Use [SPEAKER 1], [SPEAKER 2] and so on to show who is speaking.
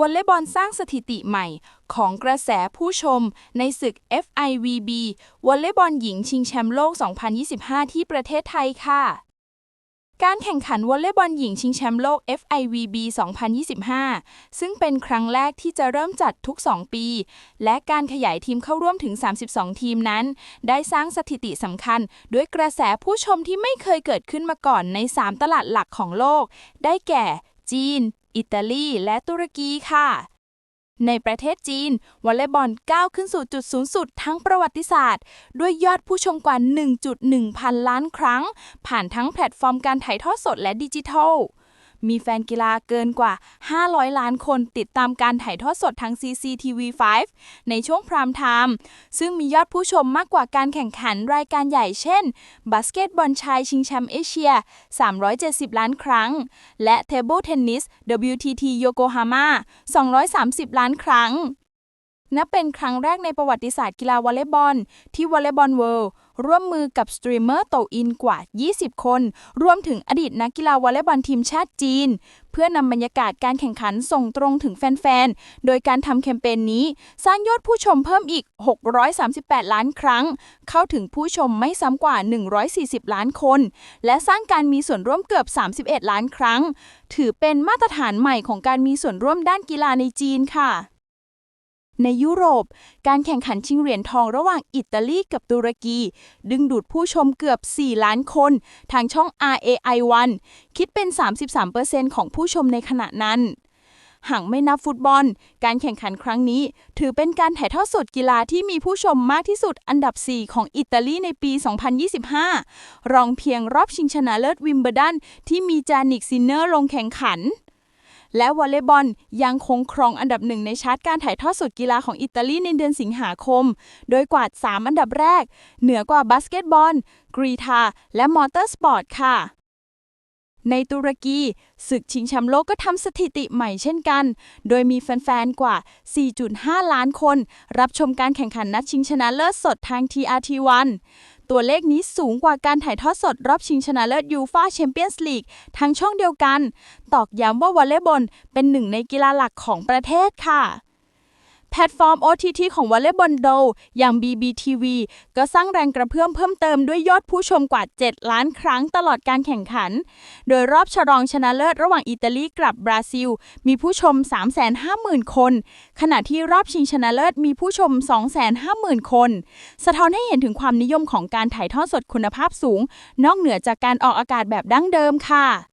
[SPEAKER 1] วอลเลย์บอลสร้างสถิติใหม่ของกระแสผู้ชมในศึก FIVB วอลเลย์บอลหญิงชิงแชมป์โลก 2025 ที่ประเทศไทยค่ะการแข่งขันวอลเลย์บอลหญิงชิงแชมป์โลก FIVB 2025 ซึ่งเป็นครั้งแรกที่จะเริ่มจัดทุก 2 ปี และการขยายทีมเข้าร่วมถึง 32 ทีมนั้น ได้สร้างสถิติสำคัญ ด้วยกระแสผู้ชมที่ไม่เคยเกิดขึ้นมาก่อนใน 3 ตลาดหลักของโลก ได้แก่ จีน อิตาลี และตุรกีค่ะ ในประเทศจีน วอลเลย์บอลก้าวขึ้นสู่จุดสูงสุดทั้งประวัติศาสตร์ ด้วยยอดผู้ชมกว่า 1.1 พันล้านครั้ง ผ่านทั้งแพลตฟอร์มการถ่ายทอดสดและดิจิทัล มีแฟนกีฬาเกินกว่า 500 ล้านคนติดตามการถ่ายทอดสดทาง CCTV5 ในช่วงพรามไทม์ซึ่งมียอดผู้ชมมากกว่าการแข่งขันรายการใหญ่เช่น บาสเกตบอลชายชิงแชมป์เอเชีย 370 ล้านครั้ง และเทเบิลเทนนิส WTT โยโกฮาม่า230 ล้านครั้งนับเป็นครั้งแรกในประวัติศาสตร์กีฬาวอลเลย์บอลที่วอลเลย์บอลเวิลด์ ร่วมมือกับสตรีมเมอร์โตอินกว่า 20 คน รวมถึงอดีตนักกีฬาวอลเลย์บอลทีมชาติจีน เพื่อนำบรรยากาศการแข่งขันส่งตรงถึงแฟน ๆ โดยการทำแคมเปญนี้ สร้างยอดผู้ชมเพิ่มอีก 638 ล้านครั้ง เข้าถึงผู้ชมไม่ซ้ำกว่า 140 ล้านคน และสร้างการมีส่วนร่วมเกือบ 31 ล้านครั้ง ถือเป็นมาตรฐานใหม่ของการมีส่วนร่วมด้านกีฬาในจีนค่ะ ในยุโรป การแข่งขันชิงเหรียญทองระหว่างอิตาลีกับตุรกี ดึงดูดผู้ชมเกือบ 4 ล้านคน ทางช่อง RAI1 คิดเป็น 33%ของผู้ชมในขณะนั้นหากไม่นับฟุตบอล การแข่งขันครั้งนี้ ถือเป็นการถ่ายทอดสดกีฬาที่มีผู้ชมมากที่สุดอันดับ 4 ของอิตาลีในปี 2025 รองเพียงรอบชิงชนะเลิศวิมเบลดันที่มีจานิกซินเนอร์ลงแข่งขัน และวอลเลย์บอลยังคงครองอันดับหนึ่งในชาร์ตการถ่ายทอดสดกีฬาของอิตาลีในเดือนสิงหาคม โดยกวาด 3 อันดับแรก เหนือกว่าบาสเกตบอล กรีธา และมอเตอร์สปอร์ตค่ะในตุรกี ศึกชิงแชมป์โลกก็ทำสถิติใหม่เช่นกัน โดยมีแฟน ๆ กว่า 4.5 ล้านคน รับชมการแข่งขันนัดชิงชนะเลิศสดทาง TRT1 ตัวเลขนี้สูงกว่าการถ่ายทอดสดรอบชิงชนะเลิศยูฟาแชมเปี้ยนส์ลีกทั้งช่องเดียวกัน ตอกย้ำว่าวอลเลย์บอลเป็นหนึ่งในกีฬาหลักของประเทศค่ะ แพลตฟอร์ม OTT ของวอลเลย์บอลโดอย่าง BBTV ก็สร้างแรงกระเพื่อมเพิ่มเติมด้วยยอดผู้ชมกว่า 7 ล้านครั้งตลอดการแข่งขัน โดยรอบฉลองชนะเลิศระหว่างอิตาลีกับบราซิล มีผู้ชม 350,000 คน ขณะที่รอบชิงชนะเลิศมีผู้ชม 250,000 คน สะท้อนให้เห็นถึงความนิยมของการถ่ายทอดสดคุณภาพสูง นอกเหนือจากการออกอากาศแบบดั้งเดิมค่ะ